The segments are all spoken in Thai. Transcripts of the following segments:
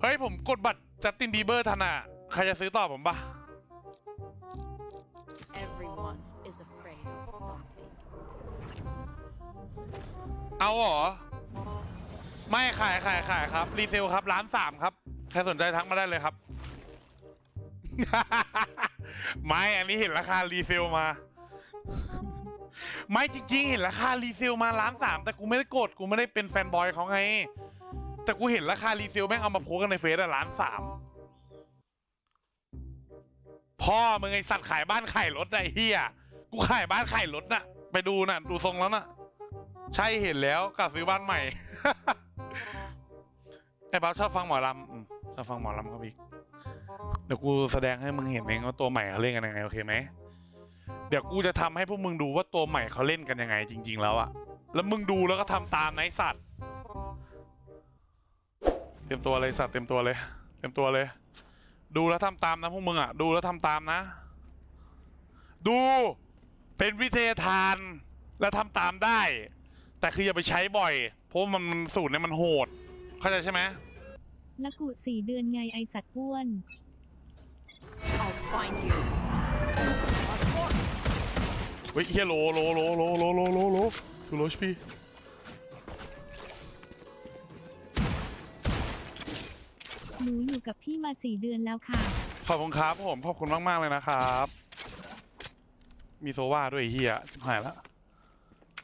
เฮ้ยผมกดบัตรจัสตินบีเบอร์ทันอะ ใครจะซื้อต่อผมปะ Everyone is afraid of something. เอาเหรอ ไม่ขายขายขายครับ รีเซลครับร้านสามครับ ใครสนใจทักมาได้เลยครับ ไม่อันนี้เห็นราคารีเซลมา ไม่จริงๆ เห็นราคารีเซลมาล้านสามแต่กูไม่ได้กดกูไม่ได้เป็นแฟนบอยเขาไง แต่กูเห็นราคารีเซลแม่งเอามาโพสกันในเฟซอะล้านสามพ่อมึงไอสัตว์ขายบ้านขายรถอะไอ้เฮียกูขายบ้านขายรถน่ะ ไปดูน่ะ ดูทรงแล้วน่ะ ใช่เห็นแล้วกลับซื้อบ้านใหม่ไอ้บ้าชอบฟังหมอลำอืมชอบฟังหมอลำครับพี่เดี๋ยวกูแสดงให้มึงเห็นเองว่าตัวใหม่เขาเล่นกันยังไงโอเคไหมเดี๋ยวกูจะทำให้พวกมึงดูว่าตัวใหม่เขาเล่นกันยังไงจริง ๆ แล้วอะแล้วมึงดูแล้วก็ทำตามนะไอ้สัตว์เตรียมตัวเลยสัตว์เตรียมตัวเลย เตรียมตัวเลย ดูแล้วทำตามนะพวกมึงอะดูแล้วทำตามนะ ดูเป็นวิทยาทานแล้วทำตามได้ แต่คืออย่าไปใช้บ่อย เพราะว่ามันมันสูตรเนี่ยมันโหด เข้าใจใช่ไหมละกุสี่เดือนไงไอสัตว์อ้วน I'll find you. เฮ้ยเฮียโลโลโลโลโลโลโลโลทูโลชพี หนูอยู่กับพี่มาสี่เดือนแล้วค่ะ ขอบคุณครับผมขอบคุณมากๆเลยนะครับ มีโซวาด้วยไอ้เฮียชิบหายละ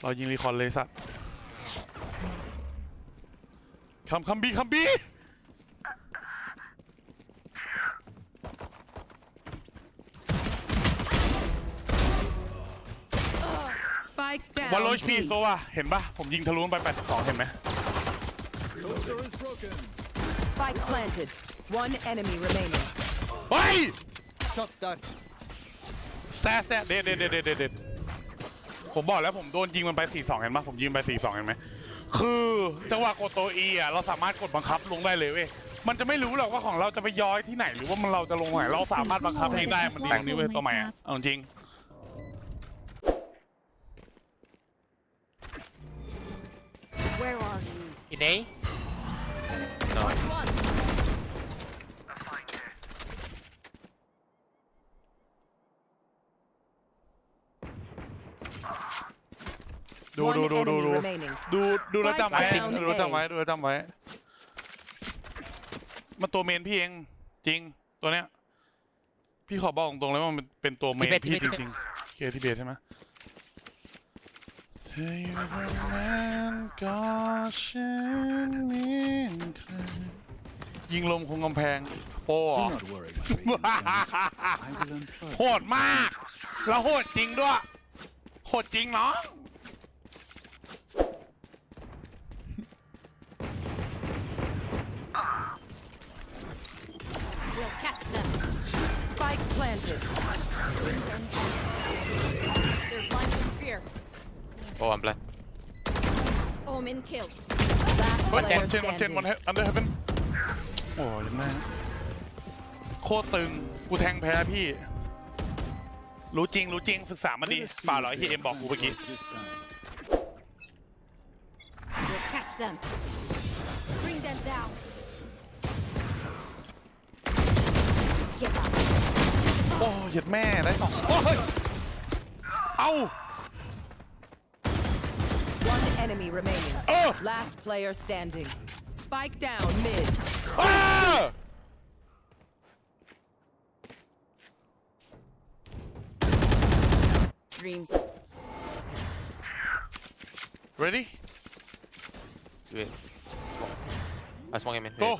เรายิงรีคอนเลยสัตว์คำคำบีคำบี Spike วันโล down. ชพีโซวาเห็นปะผมยิงทะลุไป82เห็นไหม Spike planted. One enemy remaining. เฮ้ย Shot that. สแตสแตเด็ดเด็ดเด็ดเด็ดเด็ดผมบอกแล้วผมโดนยิงมันไป 4-2 เห็นปะผมยิงไป 4-2 เห็นไหมคือจังหวะกดตัว E อะเราสามารถกดบังคับลงได้เลยเว้ยมันจะไม่รู้หรอกว่าของเราจะไปย้อยที่ไหน หรือว่ามันเราจะลงไหนเราสามารถบังคับเองได้มันดีตรงนี้เว้ยตัวใหม่อะเอาจริง Where are you? In A? No. Point one. ดูดูดูดูดู remaining. ดูดูแล้วจำไว้ Spike down ดูแล้วจำไว้ดูแล้วจำไว้ มันตัวเมนพี่เอง จริง ตัวเนี้ย พี่ขอบอกตรงๆเลยว่ามันเป็นตัวเมนทิเบตพี่ทิจเบตริงๆเคทิเบตใช่ไหมเธออยู่ประมาณก็ฉันมีใครยิงลมคงกำแพง โป้เหรอ Do not worry, my radiant friends. I will unfurl โหดมาก แล้วโหดจริงด้วย โหดจริงเนาะ planted. They're blind in fear. Oh, I'm blind. Omen killed. เฮ้ย Last วันเชน player วันเชนวัน standing. อันเดอร์เฮเวนโอ้ยยังไงโคตรตึง กูแทงแพ้พี่ รู้จริง รู้จริง ศึกษามาดี Let us see เปล่าเหรอ if ไอ้ที่ they เอ็มบอกกูเมื่อกี้ advance this time. We'll catch them. Bring them down. Get up. โอ้ยเหยียดแม่ได้สองโอ้ย เอ้า One enemy remaining. เออ Last player standing. Spike down mid. เออ Dreams. ready Wait. Smoke. I smoke him in. go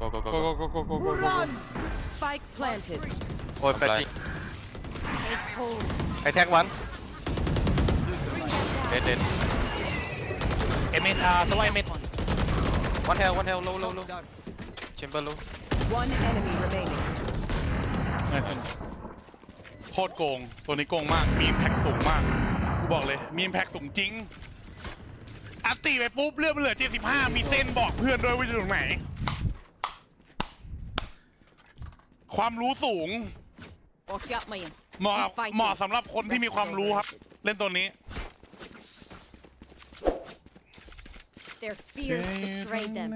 Go, go, go, go go. go go go go go go Spike planted. โอ้ยแฟลช Take ไอแท็กวันเด็ดเด็ดเอเมนอ่าสไลด์เมนวันเฮลวันเฮลโลโลโลแชมเบอร์โล One enemy โคตรโกง ตัวนี้โกงมาก มีแพ็คสูงมาก กูบอกเลย มีแพ็คสูงจริง อัตตีไปปุ๊บเลือดมันเหลือ75มีเส้นบอกเพื่อนด้วยว่าอยู่ตรงไหน ความรู้สูง Watch out, man. เหมาะ Keep fighting. เหมาะสำหรับคนที่มีความรู้ครับ เล่นตัวนี้ Their fear betrayed them.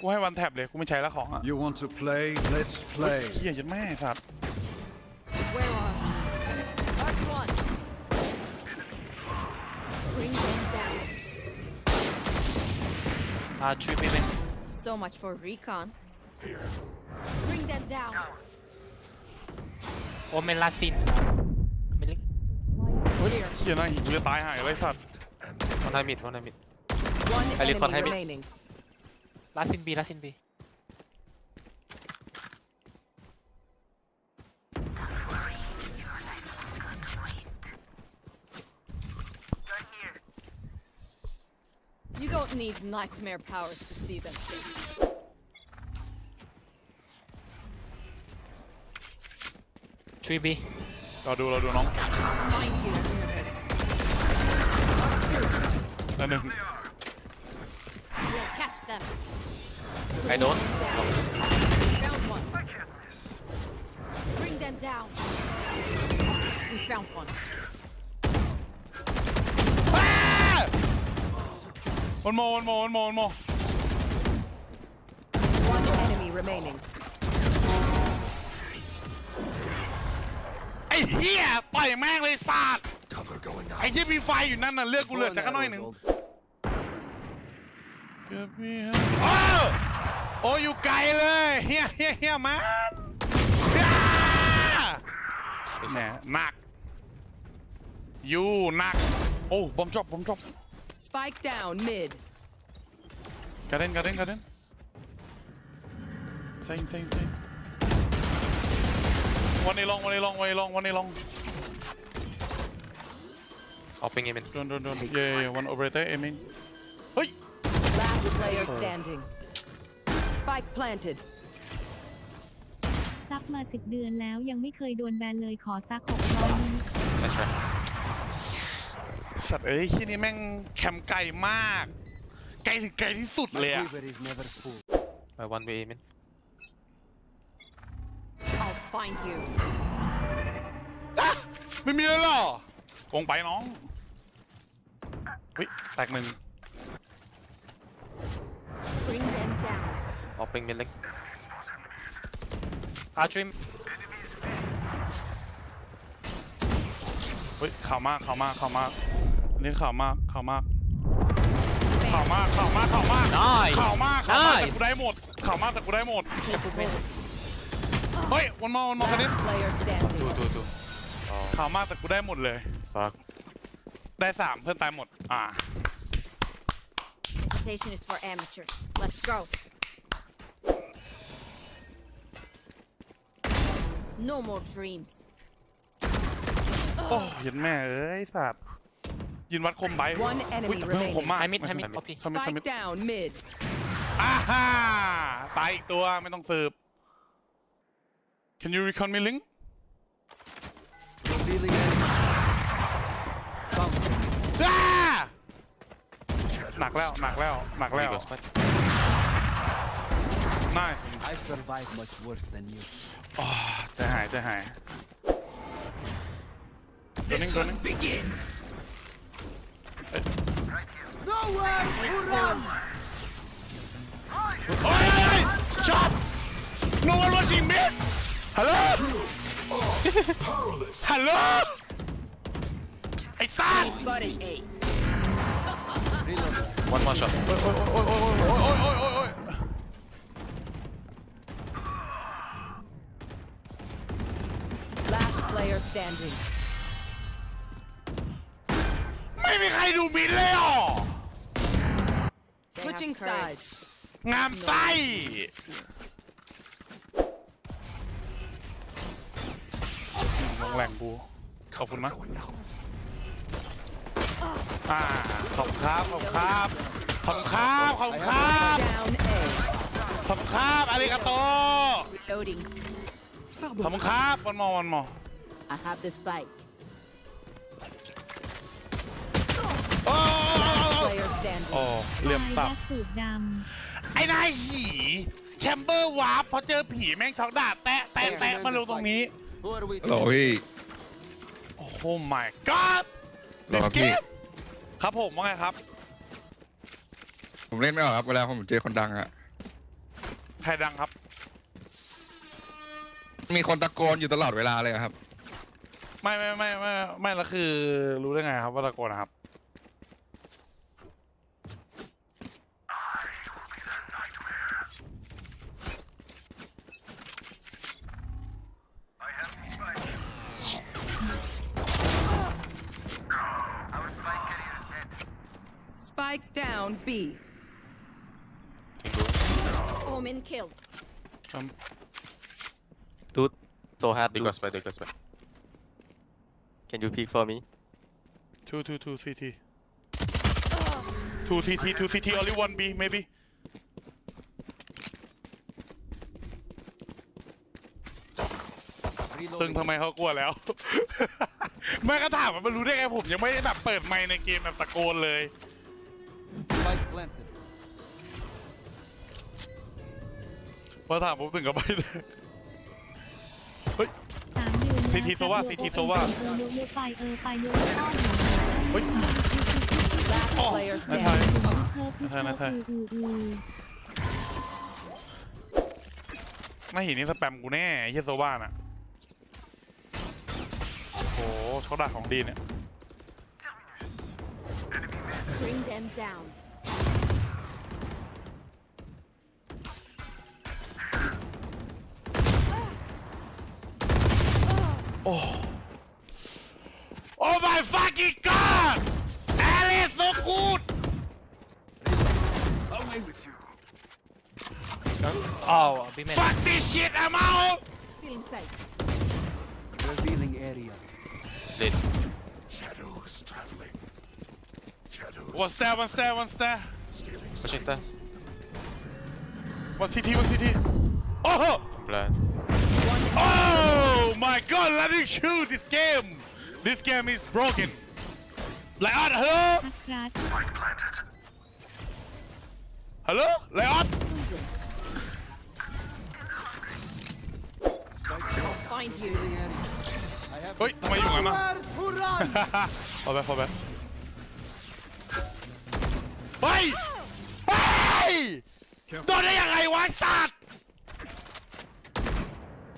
กูให้วันแท็บเลยกูไม่ใช้แล้วของอะ You want to play? Let's เฮ้ย play. เฮียยันแม่สัตว์ Where are you? Mark one. Bring them down. Uh, three B main. So much for recon. Bring them down. โอเมลาซินเมลิกเดี๋ยวนะหิวจะตายหายไว้สัตว์โทนามิดโทนามิด One I leave one enemy heavy. remaining. ลาซินบีลาซินบี You don't need nightmare powers to see them. shit. Three B. เราดูเราดูน้อง Find you. นั่นหนึ่ง We'll catch them. I don't. Found one. Bring them down. We found one. วันโมวันโมวันโมวันโม One enemy remaining. เฮียต่อยแม่งเลยสัตว์ไอ้เฮียมีไฟอยู่นั่นน่ะเลือกกูเหลือแต่ก็น้อยหนึ่งเกือบมีฮะโอ้โอ้อยู่ไกลเลยเฮียเฮียเฮียมันแหมหนักยูหนักโอ้บอมจบ บอมจบ Spike down mid. กระเด็นกระเด็นกระเด็นเซ็งเซ็งเซ็ง วันนี้ลองวันนี้ลองวันนี้ลองวันนี้ลอง Hopping him in. โดนโดนโดนเย่วันโอเปอเรเตอร์เอมินเฮ้ย Last player standing. Spike planted. ซับมาสิบเดือนแล้วยังไม่เคยโดนแบนเลยขอซักหกร้อยนึง That's right. สัตว์เอ้ยที่นี่แม่งแคมป์ไกลมาก ไกลถึงไกลที่สุดเลยอะ is never full. My one B aiming. I'll find you. อะไม่มีแล้วเหรอโกงไปน้องเฮ้ยแตกหนึ่ง Bring them down. Hopping mid link. Uh, three. เฮ้ยข่าวมากข่าวมากข่าวมากอันนี้ข่าวมากข่าวมากข่าวมากข่าวมากข่าวมาก Nice. ข่าวมากข่าวมากแต่ Nice. กูได้หมดข่าวมากแต่กูได้หมด Careful mid. เฮ้ยวันมอวันมอคันนี้ Last player standing. Two, two, two. Oh. ข่าวมากแต่กูได้หมดเลย ฟักได้สามเพื่อนตายหมด อ่า Hesitation is for amateurs. Let's go. No more dreams. โอ้ยยันแม่เอ้ยสัตว์ยินวัดคมไป One enemy เพิ่งคมมาก I mid, I mid, Mid. copy. สมิธสมิธ Spike down mid. อ่าฮ่าตายอีกตัวไม่ต้องสืบ Can you recon me link Revealing enemy. Found him. อ่าหนักแล้วหนักแล้วหนัก There แล้ you ว go, Spike. น่า I've survived much worse than you. อ๋อใจหายใจหายตัวนึงตัวนึง โอ้ยโอ้ยช็อต no one watching me ฮัลโหลฮัลโหลไอ้สัส Spotted A. One more shot. โอ้ยโอ้ยโอ้ยโอ้ยโอ้ยโอ้ยโอ้ยโอ้ยโอ้ย Last player standing. ไม่มีใครดูมินเลยอ่ะ They Switching have courage. sides. งามไส้ แหล่งกูขอบคุณนะอ่าขอบคุณครับขอบคุณครับขอบคุณครับขอบคุณครับ Down A. ขอบคุณครับอาริกาโต Loading. ขอบคุณครับวันมอวันมอ I have this bike. โอ้ Player standing. โอ้เหลี่ยมตาตัยบและสูบดไอ้นายหีแชมเบอร์วาร์ปพอเจอผีแม่งช็อกดาบแตะแตะแตะมาลงตรงนี้ Who are we ฮัลโหลพี่โอ้ my god หรอพี่ Escape ครับผมว่าไงครับ ผมเล่นไม่ออกครับเวลาผมเจอคนดังอะใครดังครับ มีคนตะโกนอยู่ตลอดเวลาเลยอะครับ ไม่ไม่ไม่ไม่ไม่แล้วคือรู้ได้ไงครับว่าตะโกนนะครับ Spike down B. Omen killed. Dude, so hard. They Dude. go spy, they go spy. Can you peek for me? two two two CT two CT two CT only one B maybe ซึ่ง Reloading. ทำไมเขากลัวแล้วแม่ก็ถามว่ามันรู้ได้ไงผมยังไม่ได้แบบเปิดไมค์ในเกมแบบตะโกนเลย Spike planted. พอถามผมถึงกับไปเลย สามเดือนแล้ว CT โซว่า CT โซว่าเออเยอะๆไปเออไปเยอะๆอ้อนหนูเฮ้ย Last Oh, player นั่นไทย standing. เพิ่มนั่นไทยนั่นไทยอืออืออือไม่เห็นนี่สแปมกูแน่ไอ้เฮียโซบ้าน่ะ โอ้โหเขาด่าของดีเนี่ย Bring them down. โอ้ Oh my fucking god Alice so good Away with you. Oh, big man. Fuck this shit I'm out Still inside. Revealing area. Late. One star one star one star Pushing stairs. One CT one CT Oh Blind. Oh my god let me shoot this game This game is broken ไลออนฮัลโหลอัสรัตฮัลโหลไลออน Spike Find you. revealing area. I have เฮ้ยทำไมอยู่งั้นนะ nowhere to run. พอแบพอแบเฮ้ยเฮ้ยโดนได้ยังไงวะไอ้สัตว์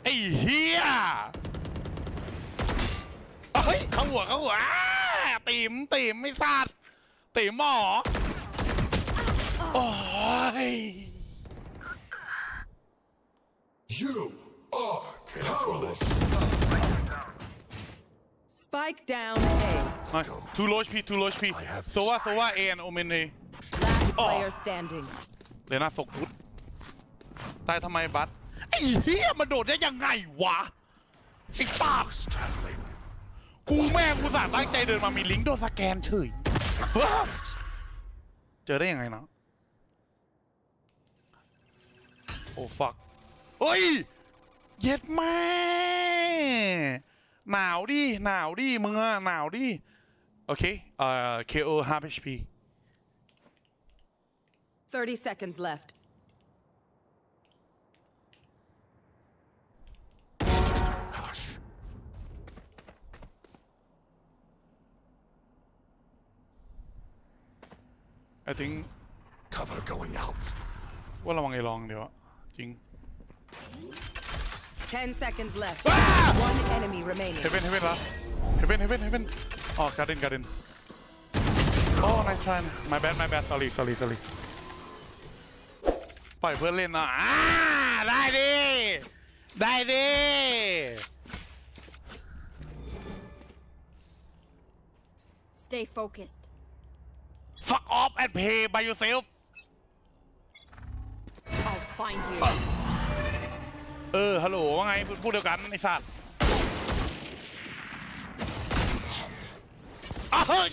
ไอ้เฮีย เฮ้ยเข้าหัวเข้าหัวอ้าติ๋มติ๋มไม่สัตว์ติ๋มหมอโอ้ย Spike down A. Nice. Two low HP, two low HP. Sova, Sova, A and Omen A. Last Oh. player standing. เลน่าสกุดตายทำไมบัสไอ้เฮียมันโดดได้ยังไงวะ ไอ้สัตว์ กูแม่งกูสาห์ตั้งใจเดินมามีลิงก์โดนสแกนเฉยเฮ้ยเจอได้ยังไงเนาะโอ้ฟักเฮ้ย เย็ดแม่หนาวดิ หนาวดิมึงอะหนาวดิ โอเค เอ่อ KO 5 HP 30 seconds left. I think cover going out ว่าระวังไอ้ลองเดี๋ยวอะจริง10 seconds left. ว้า One enemy remaining. เฮเว่นเฮเว่นละเฮเว่นเฮเว่นเฮเว่นอ๋อการ์เดนการ์เดนโอ้ nice try my bad my bad sorry sorry sorry ปล่อยเพื่อนเล่นนะอ่าได้ดิ ได้ดิ Stay focused. Fuck off and pay by yourself I'll find you. เออ ฮัลโหล ว่าไง พูดเดียวกัน ไอสัตว์อ้าวเฮ้ย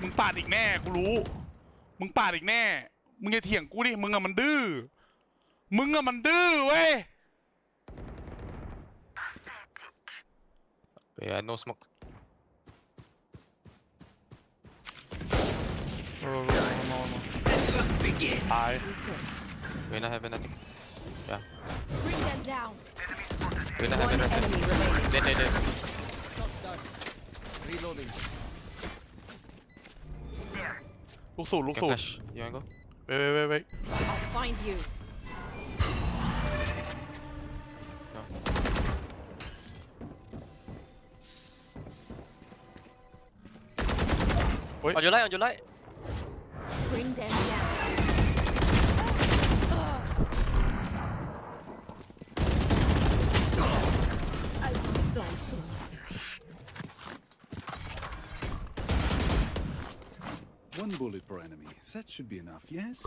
มึงปาดอีกแน่ กูรู้ มึงปาดอีกแน่ มึงจะเถียงกูดิ มึงอะมันดื้อ มึงอะมันดื้อเว้ย Yeah, no smoke. เออโนโนตาย We're not having nothing. Yeah. Bring them down. We're not One having nothing. enemy remaining. Dead, dead, dead. Shot down. Reloading. ลูกสูตรลูก Can สูตร flash. You wanna go? เว้ยเว้ยเว้ยเว้ย I'll find you. Wait. On your light, on your light. Bring them down. One bullet per enemy. That should be enough, yes?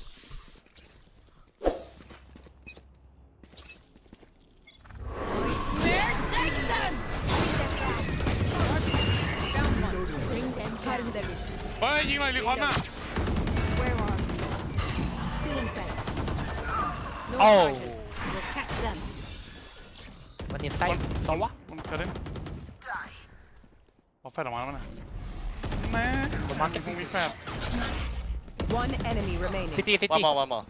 เฮ้ยยิงเลยรีคอนน่ะ Where are you? Feeling sight. No Oh. charges. We'll catch them. มันนี่ไซส์สวะมันกระเด็นเอาแฟดออกมาแล้วนะแม่ผมมาเก็บคงมีแฟด One enemy remaining. ซิตี้ซิ One ตี้ more, one more.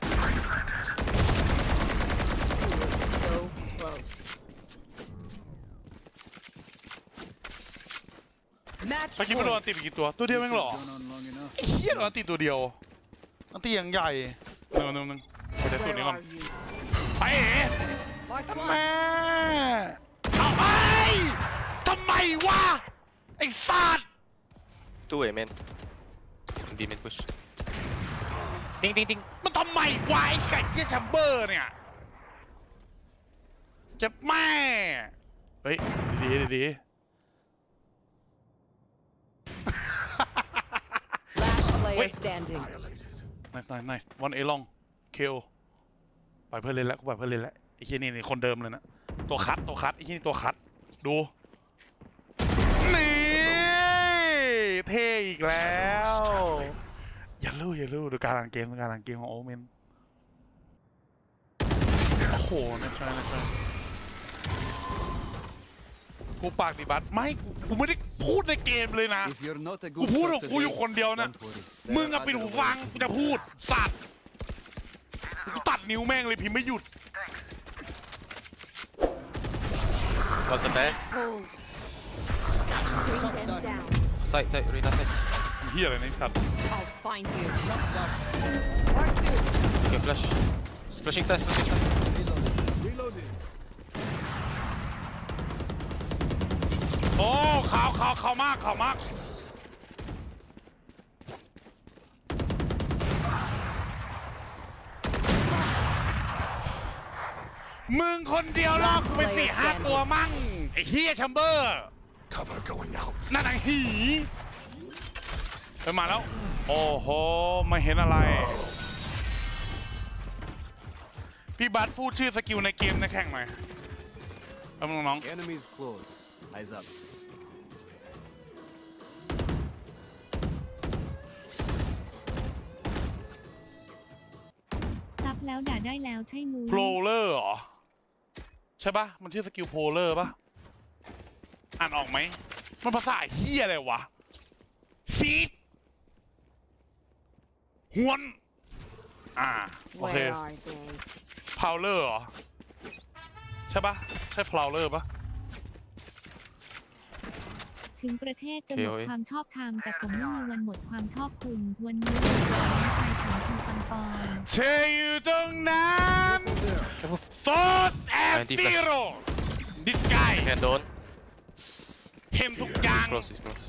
So close. Match เมื่อกี้ไม่โดน point. อันติไปกี่ตัว ตัวเดียวเองเหรอ This has gone on long enough. ไอ้เหี้ยโดนอันติตัวเดียว อันติอย่างใหญ่หนึ่งหนึ่งหนึ่งเอาใจสุด Where นี้ก่อน are you? ไปเอ๋ Mark แม่ one. เอาไปทำไมวะ ไอ้สัตว์ Two way, man. B mid push. ติงติงติงมันทำไมวะไอ้ไก่เหี้ยแชมเบอร์เนี่ยเจ็บแม่ เฮ้ย ดีดีดี Last player Wait. standing. นายนายนายวันเอลองเคโอปล่อยเพื่อนเล่นแล้วกูปล่อยเพื่อนเล่นแล้วไอ้เหี้ยนี่นี่คนเดิมเลยนะตัวคัดตัวคัดไอ้เหี้ยนี่ตัวคัดดูนี่เท่อีกแล้วอย่าลู่อย่าลู่ดูการอ่านเกมดูการอ่านเกมของโอเมนโอ้โหนะใช่นะใช่ กูปากดิบัตไม่กูกูไม่ได้พูดในเกมเลยนะ If you're not a กู good พูด shot ของกูอยู่ today, คนเดียวนะ don't worry. มึง There อะ are ปิด other หูฟัง ways. กูจะพูดสัตว์กูตัดนิ้วแม่งเลยพิมพ์ไม่หยุด What's the back? Hold. Bring them down. Side, side, Reyna side. เฮียอะไรในะไอ้สัตว์ I'll find you. Mark two. Okay, flash. Flashing stairs. flashing stairs. อ้ขาวขาวขาวมากขาวมาก มึงคนเดียวลอกกูไปสี่ห้าตัวมั่ง ไอ้เฮียแชมเบอร์ Cover going out. นั่นหนังหีไปมาแล้ว โอ้โหไม่เห็นอะไร พี่บัสพูดชื่อสกิลในเกมในแข่งหน่อยเอาน้อง Enemies close. Eyes up. แล้วด่าได้แล้วใช่มูโพลเลอร์เหรอ ใช่ปะมันชื่อสกิลโพลเลอร์ปะอ่านออกไหม มันภาษาเฮียอะไรวะ ซีดหวน อ่า โอเค Where are they? พาวเลอร์เหรอ ใช่ปะใช่พาวเลอร์ปะ ถึงประเทศจะหมด KOA ความชอบธรรมแต่ผมไม่มีวันหมดความชอบคุณ วันนี้วันชายของคุณปังปอน เชยอยู่ตรงนั้นโซสแอนซีโร่ this guy Can don't. เห็นทุกอย่าง Close, he's close.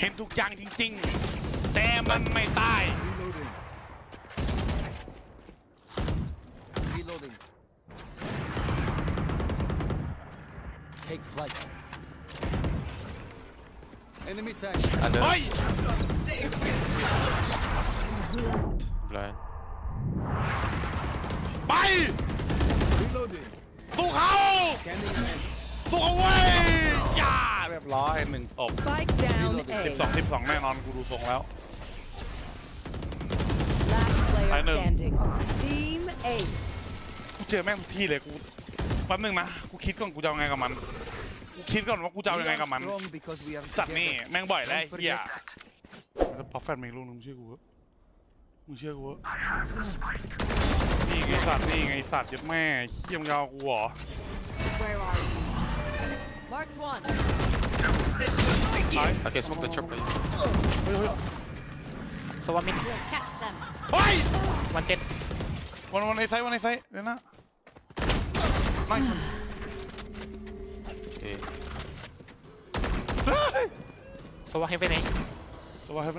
เห็นทุกอย่างจริงๆ แต่มันไม่ตาย Reloading. Reloading. Take flight. Enemy tank. Under. เฮ้ย Blind. ไป Reloading. สู้เขา Scanning ahead. สู้เขาเว้ยย่าเรียบร้อยหนึ่งศพ Spike down สิบ A. สองสิบสองแน่นอนกูดูทรงแล้ว Last player I know. standing. Team Ace. กูเจอแม่งทุกที่เลยกูแป๊บนึงนะ กูคิดก่อนกูจะเอาไงกับมัน กูคิดก่อนว่ากูจะเอายังไงกับมัน We are strong because we are สัตว์นี่ together. แม่งบ่อยได้ Don't เฮีย forget แล้วพอแฟนมีลูกนึงมึงเชื่อกูเถอะมึงเชื่อกูเถอะนี่ไงสัตว์นี่ไงสัตว์ยัดแม่เขี้ยมงยาวกูเหรอ Where are you? Marked one. ตาย Okay, smoke the trap for you. สวามิด We'll catch them. เฮ้ยวันเจ็ดวันวันในไซส์วันในไซส์เดี๋ยวนะไม่โอเคเฮ้ย สวาเฮฟเว่นเองสวัสดีครับ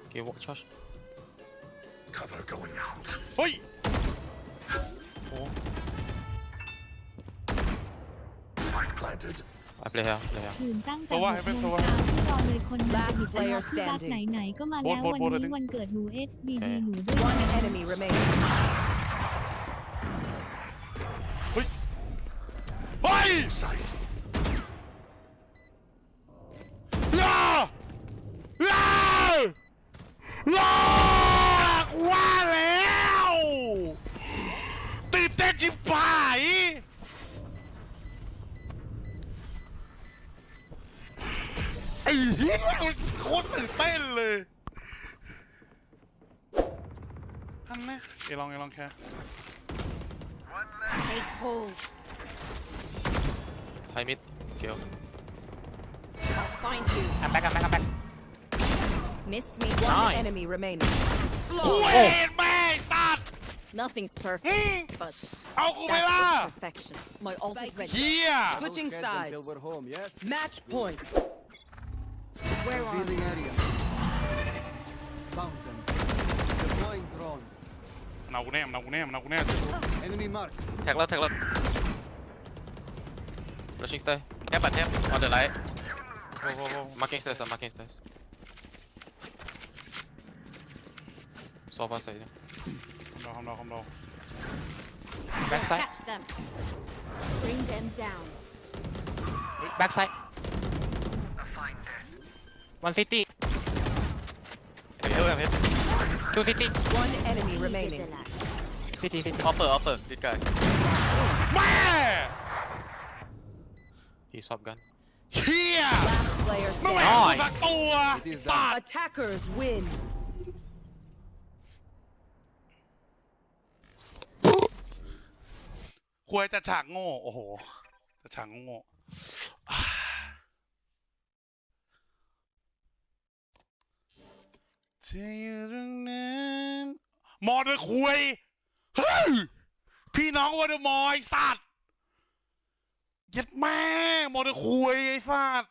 โอเควอชชเฮ้ย โอ้ I play here play here คืนตั้งแต่สวัสดีหกเป็นโมสงวัสดีเช้าที่รอเลยคนมา Last จะหยุดตลอ player ดที่รัก standing ไหนๆก็มาโบแล้วนโบนวันโบนนี้เลยดิวันเกิดหนู S B D เอ๊ะหนูด้วย One enemy remaining. ลาลาลาว่าแล้วตื่นเต้นชิบหายไอ้เหี้ยโคตรตื่นเต้นเลยฮันนะเอลองเอลองแค่ Take hold. High mid kill I'll find you. I'm back I'm back I'm back Missed me. One Nice. enemy remaining. กูเอ็นแม่งสัตว์ Nothing's Mm. perfect, but เอากูไปล่ะ that is perfection. My ult is ready. เฮีย Switching sides. we're home, yes? Match point. Where are Revealing area. Found them. Deploying drone. มันเอากูแน่มันเอากูแน่มันเอากูแน่ Enemy marked. แท็กแล้วแท็กแล้ว flashing stairs แทบปัดแทบ on the right โว้โว้โว้ marking stairs I'm marking stairs sofa side คำเราคำเราคำเรา back We'll side catch them. Bring them down. back side one city เฮ้ยเฮ้ยเฮ้ย two city One enemy remaining. city city ออฟเฟ อร์ออฟเฟอร์ดิดกายแม่ he swap gun เฮีย Last player ไม่แหว standing. กกูสักตัวสัตว์ Attackers win. ควรจะฉากโง่ โอ้โห จะฉากโง่อ่าจะอยู่ตรงนั้นมอเตอร์คุยเฮ้ยพี่น้องวอเดอร์มอยสัตว์ เย็ดแม่มอเตอร์คุยไอ้สัตว์